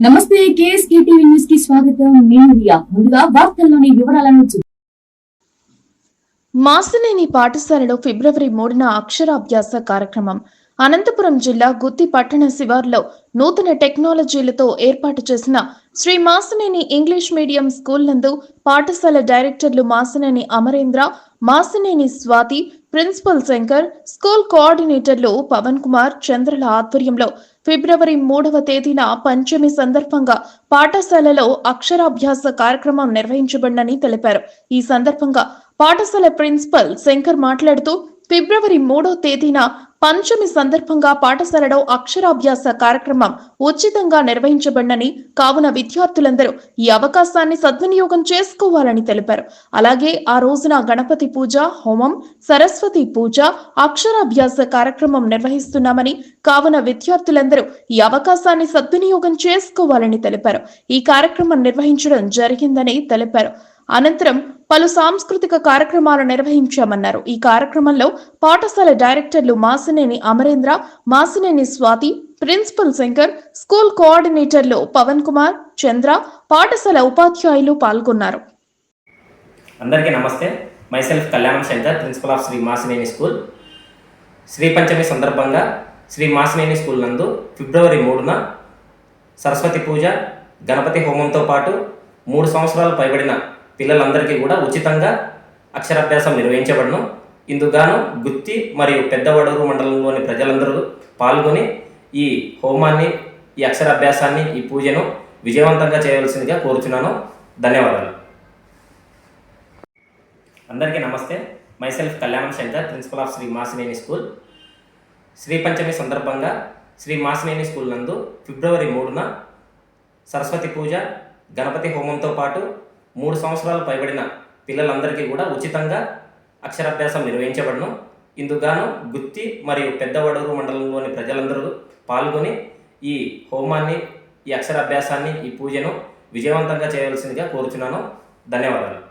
నమస్తే KSK TV న్యూస్కి స్వాగతం. నేను రియా. ముందుగా వార్తల్లోని వివరాలను మాసనేని పాఠశాలలో ఫిబ్రవరి మూడున అక్షరాభ్యాస కార్యక్రమం. అనంతపురం జిల్లా గుత్తి పట్టణ శివార్లో నూతన టెక్నాలజీలతో ఏర్పాటు చేసిన Sri Masaneni English medium school నందు పాఠశాల డైరెక్టర్లు మాసనేని అమరేంద్ర మాసనేని స్వాతి ప్రిన్సిపల్ శంకర్ స్కూల్ కోఆర్డినేటర్లు పవన్ కుమార్ చంద్రల ఆధ్వర్యంలో ఫిబ్రవరి మూడవ తేదీన పంచమి సందర్భంగా పాఠశాలలో అక్షరాభ్యాస కార్యక్రమం నిర్వహించబడినని తెలిపారు. ఈ సందర్భంగా పాఠశాల ప్రిన్సిపల్ శంకర్ మాట్లాడుతూ ఫిబ్రవరి మూడో తేదీన పంచమి సందర్భంగా పాఠశాలలో అక్షరాభ్యాస కార్యక్రమం ఉచితంగా నిర్వహించబడినని కావున విద్యార్థులందరూ ఈ అవకాశాన్ని సద్వినియోగం చేసుకోవాలని తెలిపారు. అలాగే ఆ రోజున గణపతి పూజ హోమం సరస్వతి పూజ అక్షరాభ్యాస కార్యక్రమం నిర్వహిస్తున్నామని కావున విద్యార్థులందరూ ఈ అవకాశాన్ని సద్వినియోగం చేసుకోవాలని తెలిపారు. ఈ కార్యక్రమం నిర్వహించడం జరిగిందని తెలిపారు. అనంతరం పలు సాంస్కృతిక కార్యక్రమాలు నిర్వహించామన్నారు. ఈ కార్యక్రమంలో పాఠశాల డైరెక్టర్లు మాసినేని అమరేంద్ర మాసినేని స్వాతి ప్రిన్సిపల్ శంకర్ స్కూల్ కోఆర్డినేటర్లు పవన్ కుమార్ చంద్ర పాఠశాల ఉపాధ్యాయులు పాల్గొన్నారు. అందరికీ నమస్తే. Myself Kalyanam Shankar principal of Shri Masineni school. Shri Panchami సందర్భంగా శ్రీ మాసినేని స్కూల్ నందు ఫిబ్రవరి మూడున సరస్వతి పూజ గణపతి హోమంతో పాటు మూడు సంవత్సరాలు పైబడిన పిల్లలందరికీ కూడా ఉచితంగా అక్షరాభ్యాసం నిర్వహించబడను. ఇందుగాను గుత్తి మరియు పెద్దవడూరు మండలంలోని ప్రజలందరూ పాల్గొని ఈ హోమాన్ని ఈ అక్షరాభ్యాసాన్ని ఈ పూజను విజయవంతంగా చేయవలసిందిగా కోరుచున్నాను. ధన్యవాదాలు. అందరికీ నమస్తే. Myself Kalyanam Shankar principal of Shri Masineni school. Shri Panchami సందర్భంగా శ్రీ మాసినేని స్కూల్ నందు ఫిబ్రవరి మూడున సరస్వతి పూజ గణపతి హోమంతో పాటు మూడు సంవత్సరాలు పైబడిన పిల్లలందరికీ కూడా ఉచితంగా అక్షరాభ్యాసం నిర్వహించబడను. ఇందుగాను గుత్తి మరియు పెద్దవడూరు మండలంలోని ప్రజలందరూ పాల్గొని ఈ హోమాన్ని ఈ అక్షరాభ్యాసాన్ని ఈ పూజను విజయవంతంగా చేయవలసిందిగా కోరుచున్నాను. ధన్యవాదాలు.